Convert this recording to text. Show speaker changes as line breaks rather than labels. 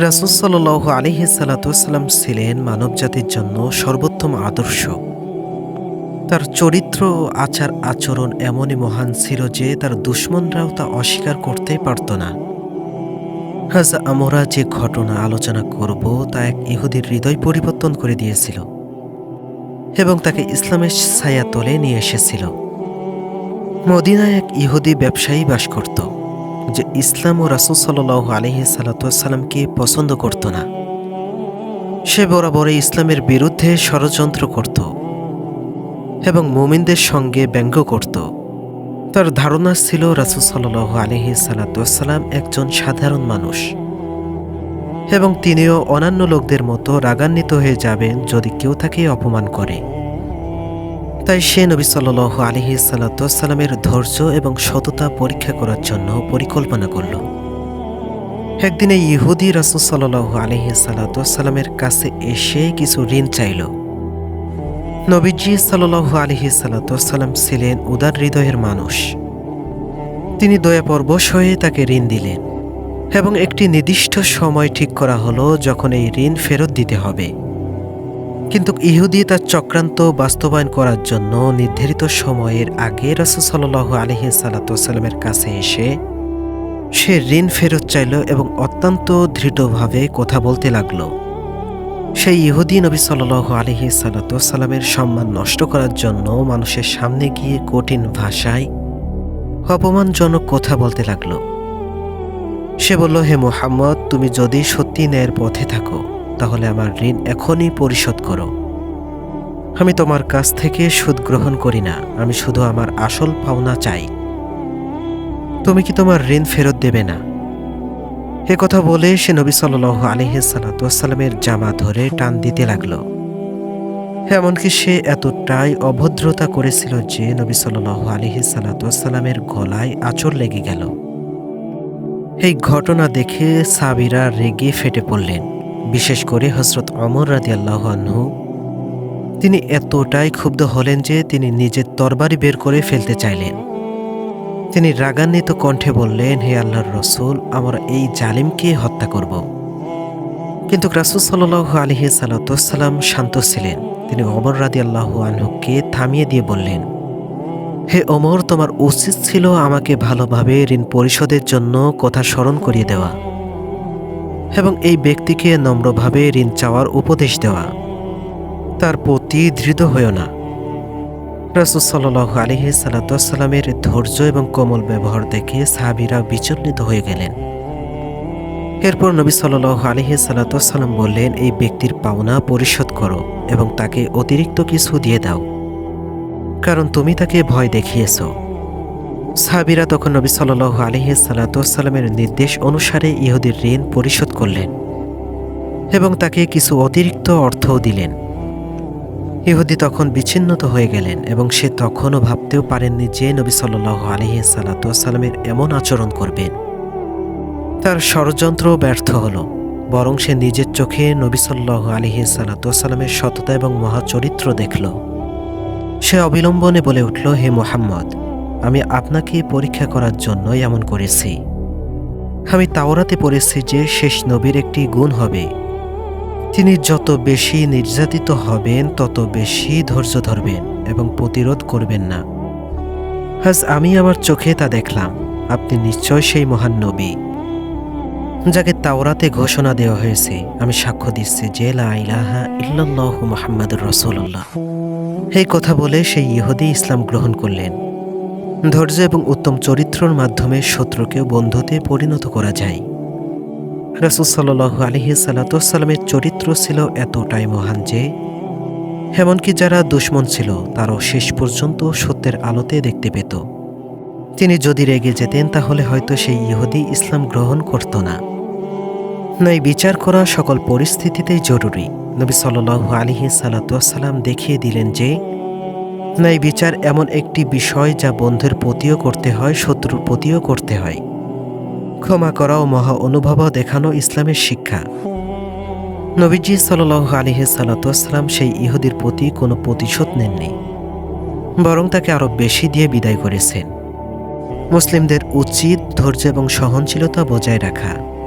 রাসুসাল্লাহ আলিহি সালাতাম ছিলেন মানবজাতির জন্য সর্বোত্তম আদর্শ। তার চরিত্র, আচার, আচরণ এমনই মহান ছিল যে তার দুশ্মনরাও তা অস্বীকার করতে পারত না। আজ আমরা যে ঘটনা আলোচনা করব তা এক ইহুদির হৃদয় পরিবর্তন করে দিয়েছিল এবং তাকে ইসলামের ছায়া তলে নিয়ে এসেছিল। মদিনায় এক ইহুদি ব্যবসায়ী বাস করত। যে ইসলাম ও রাসুল সাল্লাহ আলহি সাল্লাতামকে পছন্দ করত না। সে বরাবরই ইসলামের বিরুদ্ধে ষড়যন্ত্র করত এবং মুমিনদের সঙ্গে ব্যঙ্গ করত। তার ধারণা ছিল রাসুল সাল্লাহ আলহি সাল্লাতাম একজন সাধারণ মানুষ এবং তিনিও অন্যান্য লোকদের মতো রাগান্বিত হয়ে যাবেন যদি কেউ তাকে অপমান করে। তাই সে নবী সাল আলহি সাল্লাতামের ধৈর্য এবং সততা পরীক্ষা করার জন্য পরিকল্পনা করল। একদিনে ইহুদি রাসুল সাল্লাহ আলহি সাল্লাতামের কাছে এসে কিছু ঋণ চাইল। নবীজি সাল্লাহ আলহি সাল্লাতাম ছিলেন উদার হৃদয়ের মানুষ। তিনি দয়াপরবশ হয়ে তাকে ঋণ দিলেন এবং একটি নির্দিষ্ট সময় ঠিক করা হলো যখন এই ঋণ ফেরত দিতে হবে। কিন্তু ইহুদি তার চক্রান্ত বাস্তবায়ন করার জন্য নির্ধারিত সময়ের আগে রসুল সাল্লাহ আলহি কাছে এসে সে ঋণ ফেরত চাইল এবং অত্যন্ত দৃঢ়ভাবে কথা বলতে লাগল। সেই ইহুদি নবী সাল আলহি সাল্লাতামের সম্মান নষ্ট করার জন্য মানুষের সামনে গিয়ে কঠিন ভাষায় অপমানজনক কথা বলতে লাগল। সে বলল, হে মোহাম্মদ, তুমি যদি সত্যি ন্যায়ের পথে থাকো তাহলে আমার ঋণ এখনই পরিশোধ করো। আমি তোমার কাছ থেকে সুদ গ্রহণ করি না, আমি শুধু আমার আসল পাওনা চাই। তুমি কি তোমার ঋণ ফেরত দেবে না? এ কথা বলে সে নবী সাল আলিহাসালামের জামা ধরে টান দিতে লাগল। এমনকি সে এতটাই অভদ্রতা করেছিল যে নবী সাল আলিহাসালামের গলায় আচর লেগে গেল। এই ঘটনা দেখে সাবিরা রেগে ফেটে পড়লেন। বিশেষ করে হজরত অমর রাজি আল্লাহনহু তিনি এতটাই ক্ষুব্ধ হলেন যে তিনি নিজের তরবারি বের করে ফেলতে চাইলেন। তিনি রাগান্বিত কণ্ঠে বললেন, হে আল্লাহর রসুল, আমরা এই জালিমকে হত্যা করব। কিন্তু রাসুল সাল্লাহ আলহি সাল্লাম শান্ত ছিলেন। তিনি অমর রাদি আল্লাহ আনহুকে থামিয়ে দিয়ে বললেন, হে অমর তোমার উচিত ছিল আমাকে ভালোভাবে ঋণ পরিশোধের জন্য কথা স্মরণ করিয়ে দেওয়া। এবং এই ব্যক্তিকে নম্রভাবে ঋণ চাওয়ার উপদেশ দেওয়া। তার প্রতি দৃঢ় হয়েও না। রাসুল সাল্লাহ আলহি সাল্লাতামের ধৈর্য এবং কোমল ব্যবহার দেখে সাহাবিরা বিচলিত হয়ে গেলেন। এরপর নবী সাল্লাহ আলহি সাল্লাতাম বললেন, এই ব্যক্তির পাওনা পরিশোধ করো এবং তাকে অতিরিক্ত কিছু দিয়ে দাও। কারণ তুমি তাকে ভয় দেখিয়েছ। সাহাবিরা তখন নবী সাল্লাহ আলহি সাল্লাতামের নির্দেশ অনুসারে ইহুদির ঋণ পরিশোধ করলেন এবং তাকে কিছু অতিরিক্ত অর্থও দিলেন। ইহুদি তখন বিচ্ছিন্নত হয়ে গেলেন এবং সে তখনও ভাবতেও পারেননি যে নবী সাল্লাহ আলহি সাল্লাতামের এমন আচরণ করবেন। তার ষড়যন্ত্র ব্যর্থ হল, বরং সে নিজের চোখে নবী সাল্লাহ আলহি সাল্লাতামের সততা এবং মহাচরিত্র দেখল। সে অবিলম্বনে বলে উঠল, হে মোহাম্মদ আমি আপনাকে পরীক্ষা করার জন্য এমন করেছি। আমি তাওরাতে পড়েছি যে শেষ নবীর একটি গুণ হবে। তিনি যত বেশি নির্যাতিত হবেন, তত বেশি ধৈর্য ধরবেন এবং প্রতিরোধ করবেন না। আজ আমি আমার চোখে তা দেখলাম। আপনি নিশ্চয় সেই মহান নবী, যাকে তাওরাতে ঘোষণা দেওয়া হয়েছে। আমি সাক্ষ্য দিচ্ছি যে লা ইলাহা ইল্লাল্লাহ মুহাম্মাদুর রাসূলুল্লাহ। এই কথা বলে সেই ইহুদি ইসলাম গ্রহণ করলেন। ধৈর্য এবং উত্তম চরিত্রর মাধ্যমে শত্রুকে বন্ধুতে পরিণত করা যায়। রাসুল সাল্লাহ আলহি সাল্লাতামের চরিত্র ছিল এতটাই মহান যে, এমনকি যারা দুশ্মন ছিল, তারও শেষ পর্যন্ত সত্যের আলোতে দেখতে পেত। তিনি যদি রেগে যেতেন, তাহলে হয়তো সেই ইহুদি ইসলাম গ্রহণ করত না। নাই বিচার করা সকল পরিস্থিতিতেই জরুরি। নবী সাল্লাহ আলিহি সাল্লাতাম দেখিয়ে দিলেন যে নাই বিচার এমন একটি বিষয় যা বন্ধুর প্রতিও করতে হয়, শত্রুর প্রতিও করতে হয়। ক্ষমা করা ও মহা অনুভব দেখানো ইসলামের শিক্ষা। নবীজি সাল আলিহে সাল্লাতাম সেই ইহুদির প্রতি কোনো প্রতিশোধ নেননি, বরং তাকে আরও বেশি দিয়ে বিদায় করেছেন। মুসলিমদের উচিত ধৈর্য এবং সহনশীলতা বজায় রাখা।